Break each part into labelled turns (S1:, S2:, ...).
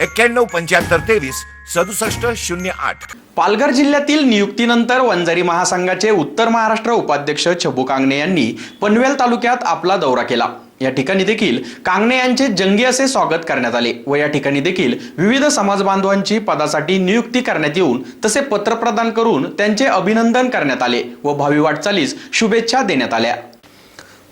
S1: एक्क्याण्णव पंच्याहत्तर तेवीस सदुसष्ट शून्य आठ.
S2: पालघर जिल्ह्यातील नियुक्तीनंतर वंजारी महासंघाचे उत्तर महाराष्ट्र उपाध्यक्ष छबू कांगणे यांनी पनवेल तालुक्यात आपला दौरा केला. या ठिकाणी देखील कांगणे यांचे जंगी असे स्वागत करण्यात आले व या ठिकाणी देखील विविध समाज बांधवांची पदासाठी नियुक्ती करण्यात येऊन तसे पत्र प्रदान करून त्यांचे अभिनंदन करण्यात आले व भावी वाटचालीस शुभेच्छा देण्यात आल्या.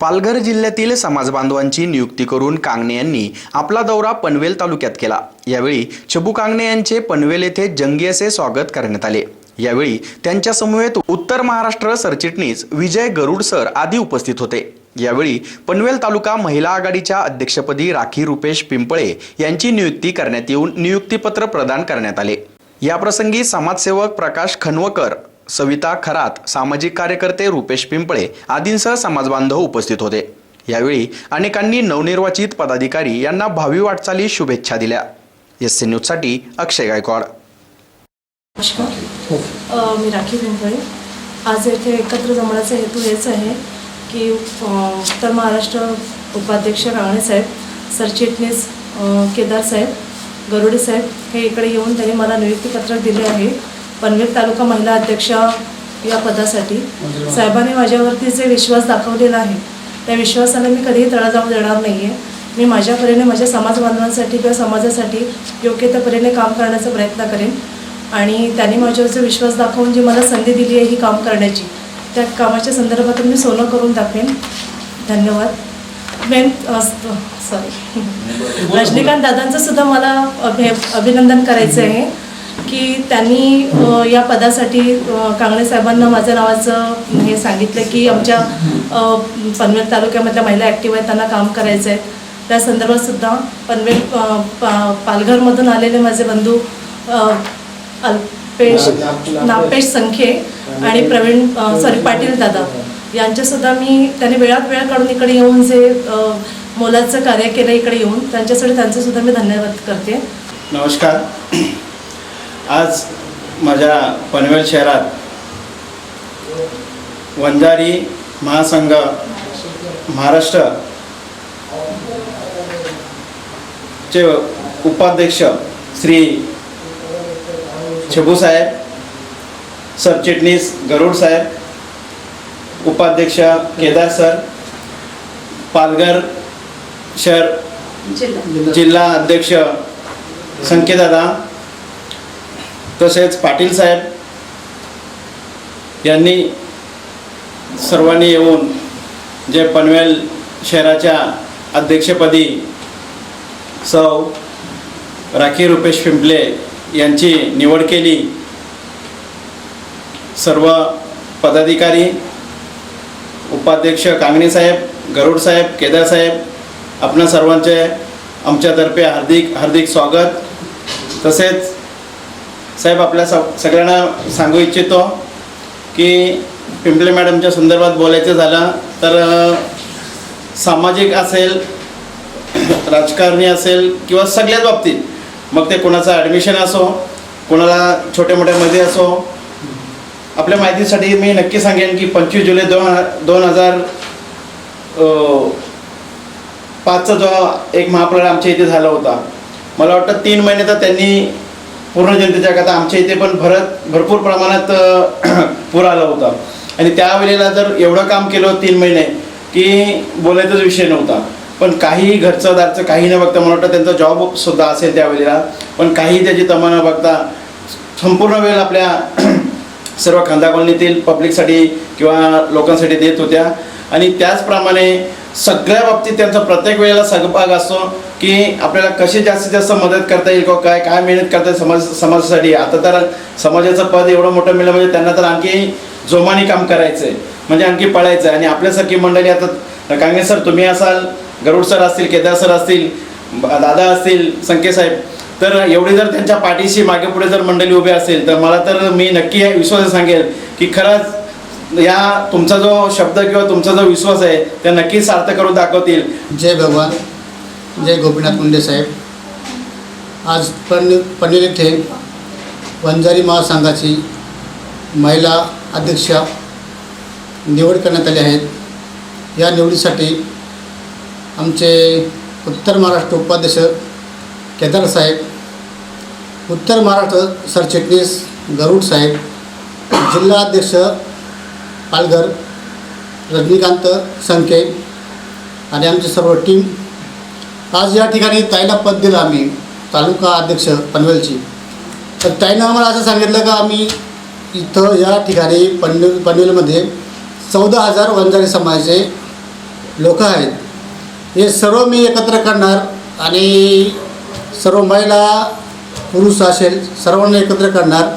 S2: पालघर जिल्ह्यातील समाजबांधवांची नियुक्ती करून कांगणे यांनी आपला दौरा पनवेल तालुक्यात केला. यावेळी चबू कांगणे यांचे पनवेल येथे जंगी असे स्वागत करण्यात आले. यावेळी त्यांच्या समवेत उत्तर महाराष्ट्र सरचिटणीस विजय गरुड सर आदी उपस्थित होते. यावेळी पनवेल तालुका महिला आघाडीच्या अध्यक्षपदी राखी रुपेश पिंपळे यांची नियुक्ती करण्यात येऊन नियुक्तीपत्र प्रदान करण्यात आले. याप्रसंगी समाजसेवक प्रकाश खनवकर सविता खरात सामाजिक कार्यकर्ते रुपेश पिंपळे आदींसह समाजबांधव उपस्थित होते. यावेळी अनेकांनी नवनिर्वाचित पदाधिकारी यांना भावी वाटचाली शुभेच्छा दिल्या. एस सी न्यूजसाठी अक्षय गायकवाड.
S3: नमस्कार. मी राखी पिंपळे. आज येथे एकत्र जमण्याचा हेतू हेच आहे की उत्तर महाराष्ट्र उपाध्यक्ष राणे साहेब सरचिटणीस केदार साहेब गरुडे साहेब हे इकडे येऊन त्यांनी मला नियुक्तीपत्र दिले आहे. पनवेल तालुका महिला अध्यक्ष या पदासाठी. साहेबांनी माझ्यावरती जे विश्वास दाखवलेला आहे त्या विश्वासाला मी कधीही तडा जाऊ देणार नाही आहे मी माझ्या परीने माझ्या समाज बांधवांसाठी किंवा समाजासाठी योग्य त्या परीने काम करण्याचा प्रयत्न करेन. आणि त्यांनी माझ्यावरचा विश्वास दाखवून जी मला संधी दिली आहे ही काम करण्याची त्या कामाच्या संदर्भातून मी सोनं करून दाखवेन धन्यवाद. मेन सॉरी रजनीकांत दादांचं सुद्धा मला अभि अभिनंदन करायचं आहे की त्यांनी या पदासाठी कांगणे साहेबांना माझ्या नावाचं हे सांगितलं की आमच्या पनवेल तालुक्यामधल्या महिला ॲक्टिव्ह आहेत त्यांना काम करायचं आहे त्या संदर्भात सुद्धा पनवेल पा पालघरमधून आलेले माझे बंधू अल्पेश नापेश संखे आणि प्रवीण सॉरी पाटील दादा. यांच्यासुद्धा मी त्यांनी वेळात वेळ काढून इकडे येऊन जे मोलाचं कार्य केलं इकडे येऊन त्यांच्यासाठी त्यांचं सुद्धा मी धन्यवाद करते.
S4: नमस्कार. आज माझ्या पनवेल शहरात वंजारी महासंघ महाराष्ट्र चे उपाध्यक्ष श्री छबूसाहेब सरचिटणीस गरुड साहेब उपाध्यक्ष केदार सर पालघर शहर जिल्हा. अध्यक्ष संकेदादा तसेच पाटील साहेब यांनी सर्वांनी येऊन जे पनवेल शहराच्या अध्यक्षपदी सौ राखी रुपेश पिंपले यांची निवड केली. सर्व पदाधिकारी उपाध्यक्ष कांगणे साहेब गरुड साहेब केदार साहेब आपणा सर्वांचे आमच्यातर्फे हार्दिक हार्दिक स्वागत. तसेच साहेब आपल्या सगळ्यांना सांगू इच्छितो की पिंपले मॅडमच्या संदर्भात बोलायचं झालं तर सामाजिक असेल राजकारणी असेल किंवा सगळ्याच बाबतीत मग ते कोणाचं ॲडमिशन असो कोणाला छोट्या मोठ्यामध्ये असो आपल्या माहितीसाठी मी नक्की सांगेन की पंचवीस जुलै दोन दोन हजार पाचचा जो एक महाप्रलय आमच्या इथे झाला होता मला वाटतं तीन महिने तर त्यांनी पूर्ण जनतेच्या कथा आमच्या इथे पण भरत भरपूर प्रमाणात पूर आला होता. आणि त्यावेळेला जर एवढं काम केलं तीन महिने की बोलायचाच विषय नव्हता. पण काही घरचं दारचं काही न बघता मला वाटतं त्यांचा जॉब सुद्धा असेल त्यावेळेला पण काही त्याची तमा न बघता संपूर्ण वेळ आपल्या सर्व खांदा कॉलनीतील पब्लिकसाठी किंवा लोकांसाठी देत होत्या. आणि त्याचप्रमाणे सगळ्या बाबतीत त्यांचा प्रत्येक वेळेला सहभाग असतो. की आपल्याला कशी जास्तीत जास्त मदत करता येईल किंवा काय काय मेहनत करता येईल समाज समाजासाठी? आता तर समाजाचं पद एवढं मोठं मिळलं म्हणजे त्यांना तर आणखी जोमाने काम करायचं आहे म्हणजे आणखी पळायचं आहे आणि आपल्यासारखी मंडळी आता कांगे सर तुम्ही असाल गरुड सर असतील केदार सर असतील दादा असतील संके साहेब तर एवढी जर त्यांच्या पाठीशी मागे पुढे जर मंडळी उभी असेल तर मला तर मी नक्की विश्वास सांगेल की खरंच या तुमचा जो शब्द किंवा तुमचा जो विश्वास आहे ते नक्कीच सार्थ करून दाखवतील.
S5: जय भगवान. जय गोपीनाथ मुंडे साहेब. आज पण पनवेल येथे वंजारी महासंघाची महिला अध्यक्षा निवड करण्यात आली आहेत. या निवडीसाठी आमचे उत्तर महाराष्ट्र उपाध्यक्ष केदार साहेब उत्तर महाराष्ट्र सरचिटणीस गरुड साहेब जिल्हाध्यक्ष पालघर रजनीकांत संके आणि आमची सर्व टीम आज या ठिकाणी ताईला पद दिलं आम्ही तालुका अध्यक्ष पनवेलची. तर ताईनं आम्हाला असं सांगितलं का आम्ही इथं या ठिकाणी पनवेल पनवेलमध्ये चौदा हजार वंजारी समाजाचे लोक आहेत. हे सर्व मी एकत्र करणार आणि सर्व महिला पुरुष असेल सर्वांना एकत्र करणार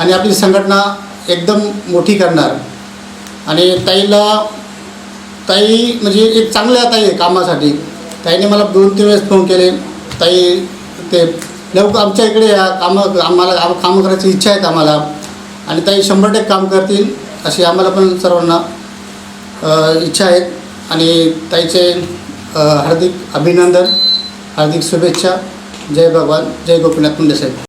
S5: आणि आपली संघटना एकदम मोठी करणार. आणि ताईला ताई म्हणजे एक चांगल्या ताई आहे कामासाठी. ताईने मला दोन तीन वेळेस फोन केले. ताई ते लवकर आमच्या इकडे या कामं आम्हाला आम- कामं करायची इच्छा आहेत आम्हाला? आणि ताई शंभर टक्के काम करतील अशी आम्हाला पण सर्वांना इच्छा आहेत आणि ताईचे हार्दिक अभिनंदन हार्दिक शुभेच्छा. जय भगवान जय गोपीनाथ मुंडे साहेब.